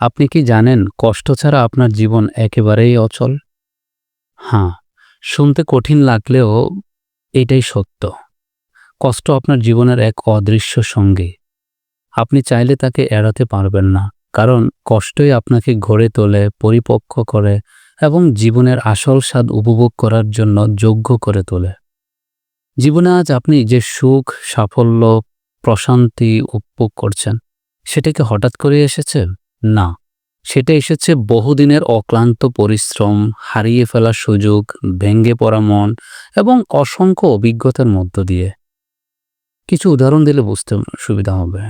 আপনি কি জানেন কষ্ট ছাড়া আপনার জীবন একেবারেই অচল? হ্যাঁ শুনতে কঠিন লাগলেও এটাই সত্য। কষ্ট আপনার জীবনের এক অদৃশ্য সঙ্গী। আপনি চাইলে তাকে এড়াতে পারবেন না, কারণ কষ্টই আপনাকে গড়ে তোলে, পরিপক্ক করে এবং জীবনের আসল স্বাদ উপভোগ করার জন্য যোগ্য করে তোলে। জীবনে আজ আপনি যে সুখ, সাফল্য, প্রশান্তি উপভোগ করছেন, সেটা কি হঠাৎ করে এসেছে? না, সেটা এসেছে বহুদিনের অক্লান্ত পরিশ্রম, হারিয়ে ফেলার সুযোগ ভেঙ্গে পড়া মন এবং অসংখ্য অভিজ্ঞতার মধ্য দিয়ে। কিছু উদাহরণ দিলে বুঝতে সুবিধা হবে।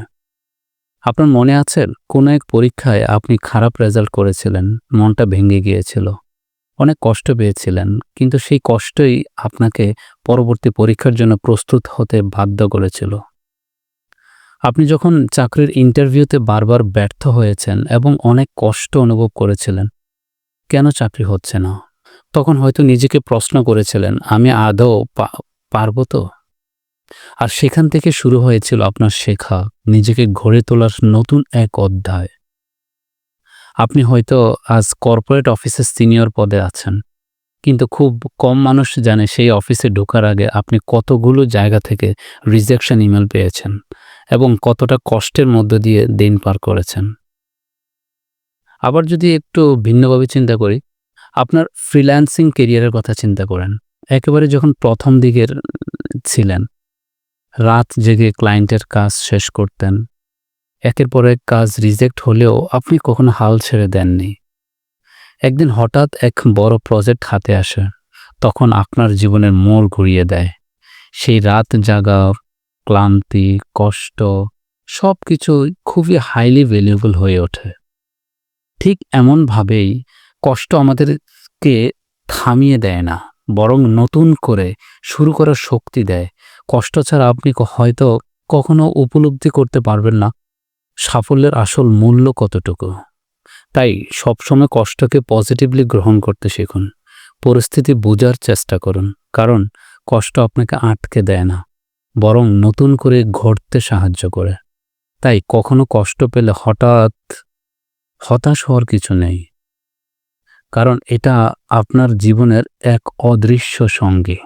আপনার মনে আছে, কোনো এক পরীক্ষায় আপনি খারাপ রেজাল্ট করেছিলেন, মনটা ভেঙে গিয়েছিল। অনেক কষ্ট পেয়েছিলেন, কিন্তু সেই কষ্টই আপনাকে পরবর্তী পরীক্ষার জন্য প্রস্তুত হতে বাধ্য করেছিল। আপনি যখন চাকরির ইন্টারভিউতে বারবার ব্যর্থ হয়েছেন এবং অনেক কষ্ট অনুভব করেছিলেন, কেন চাকরি হচ্ছে না? তখন হয়তো নিজেকে প্রশ্ন করেছিলেন, আমি আদৌ পারব তো? আর সেখান থেকে শুরু হয়েছিল আপনার শেখা, নিজেকে গড়ে তোলার নতুন এক অধ্যায়। আপনি হয়তো আজ কর্পোরেট অফিসের সিনিয়র পদে আছেন, কিন্তু খুব কম মানুষ জানে সেই অফিসে ঢোকার আগে আপনি কতগুলো জায়গা থেকে রিজেকশন ইমেল পেয়েছেন। এবং কতটা কষ্টের মধ্য দিয়ে দিন পার করেছেন। আবার যদি একটু ভিন্নভাবে চিন্তা করি, আপনার ফ্রিল্যান্সিং কেরিয়ারের কথা চিন্তা করেন, একেবারে যখন প্রথম দিকের ছিলেন, রাত জেগে ক্লায়েন্টের কাজ শেষ করতেন, একের পর এক কাজ রিজেক্ট হলেও আপনি কখনো হাল ছেড়ে দেননি। একদিন হঠাৎ এক বড় প্রজেক্ট হাতে আসে, তখন আপনার জীবনের মোড় ঘুরিয়ে দেয়। সেই রাত জাগা ক্লান্তি, কষ্ট সব কিছু খুবই হাইলি ভ্যালুয়েবল হয়ে ওঠে। ঠিক এমনভাবেই কষ্ট আমাদেরকে থামিয়ে দেয় না, বরং নতুন করে শুরু করার শক্তি দেয়। কষ্ট ছাড়া আপনি হয়তো কখনো উপলব্ধি করতে পারবেন না, সাফল্যের আসল মূল্য কতটুকু। তাই সবসময় কষ্টকে পজিটিভলি গ্রহণ করতে শিখুন। পরিস্থিতি বোঝার চেষ্টা করুন, কারণ কষ্ট আপনাকে আটকে দেয় না। বরং নতুন করে ঘটতে সাহায্য করে। তাই কখনো কষ্ট পেলে হঠাৎ হতাশ হওয়ার কিছু নেই। কারণ এটা আপনার জীবনের এক অদৃশ্য সঙ্গী।